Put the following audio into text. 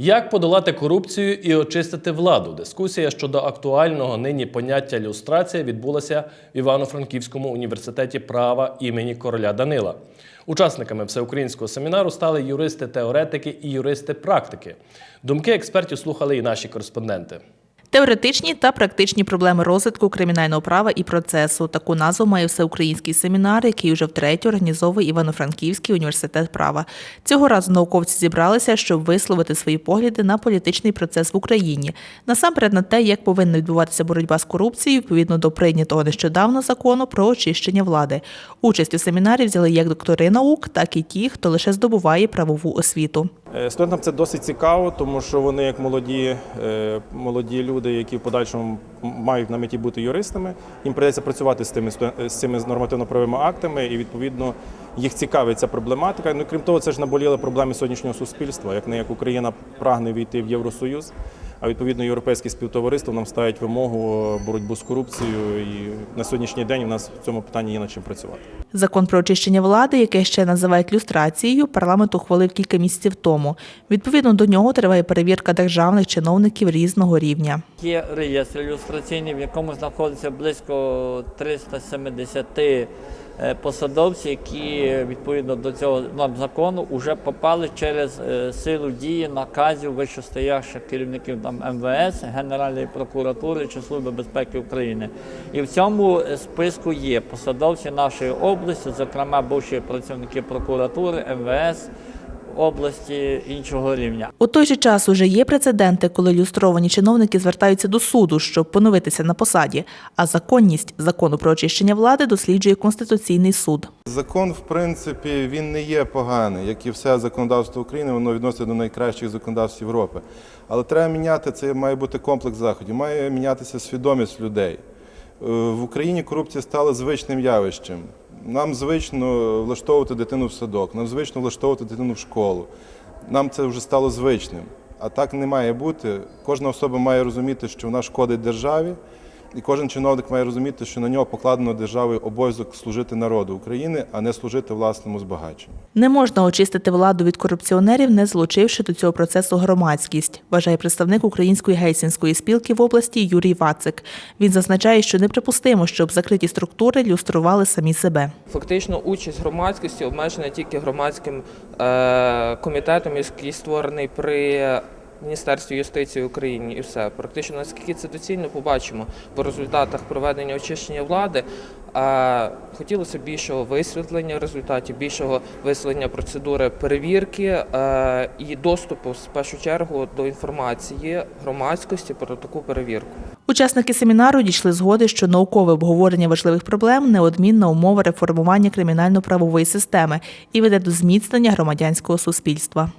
Як подолати корупцію і очистити владу? Дискусія щодо актуального нині поняття люстрація відбулася в Івано-Франківському університеті права імені короля Данила. Учасниками всеукраїнського семінару стали юристи-теоретики і юристи-практики. Думки експертів слухали і наші кореспонденти. Теоретичні та практичні проблеми розвитку кримінального права і процесу. Таку назву має всеукраїнський семінар, який вже втретє організовує Івано-Франківський університет права. Цього разу науковці зібралися, щоб висловити свої погляди на політичний процес в Україні. Насамперед на те, як повинна відбуватися боротьба з корупцією відповідно до прийнятого нещодавно закону про очищення влади. Участь у семінарі взяли як доктори наук, так і ті, хто лише здобуває правову освіту. Е, Студентам це досить цікаво, тому що вони, як молоді, е, молоді люди, які в подальшому мають на меті бути юристами, їм прийдеться працювати з тими з цими нормативно-правовими актами, і відповідно їх цікавить ця проблематика. Ну крім того, це ж наболіли проблеми сьогоднішнього суспільства. Як не як Україна прагне війти в Євросоюз, а відповідно європейське співтовариство нам ставить вимогу боротьбу з корупцією. І на сьогоднішній день у нас в цьому питанні є над чим працювати. Закон про очищення влади, яке ще називають люстрацією, парламент ухвалив кілька місяців тому. Відповідно до нього триває перевірка державних чиновників різного рівня. Є реєстр ілюстраційний, в якому знаходиться близько 370 е, посадовців, які відповідно до цього норм закону вже попали через е, силу дії наказів вищостоящих керівників там МВС, Генеральної прокуратури чи Служби безпеки України. І в цьому списку є посадовці нашої області, зокрема бувші працівники прокуратури, МВС області іншого рівня. У той же час уже є прецеденти, коли люстровані чиновники звертаються до суду, щоб поновитися на посаді. А законність закону про очищення влади досліджує Конституційний суд. Закон, в принципі, він не є поганий, як і все законодавство України, воно відноситься до найкращих законодавств Європи. Але треба міняти це має бути комплекс заходів, має мінятися свідомість людей. Е, В Україні корупція стала звичним явищем. Нам звично влаштовувати дитину в садок, нам звично влаштовувати дитину в школу. Нам це вже стало звичним. А так не має бути. Кожна особа має розуміти, що вона шкодить державі, і кожен чиновник має розуміти, що на нього покладено державою обов'язок служити народу України, а не служити власному збагаченню. Не можна очистити владу від корупціонерів, не залучивши до цього процесу громадськість, вважає представник Української гельсінської спілки в області Юрій Вацик. Він зазначає, що неприпустимо, щоб закриті структури люстрували самі себе. Фактично, участь громадськості обмежена тільки громадським е, комітетом, який створений при Міністерстві юстиції України, і все. Практично наскільки це доцільно, побачимо по результатах проведення очищення влади. А хотілося більшого висвітлення результатів, більшого висвітлення процедури перевірки е, і доступу в першу чергу до інформації громадськості про таку перевірку. Учасники семінару дійшли згоди, що наукове обговорення важливих проблем неодмінна умова реформування кримінально-правової системи і веде до зміцнення громадянського суспільства.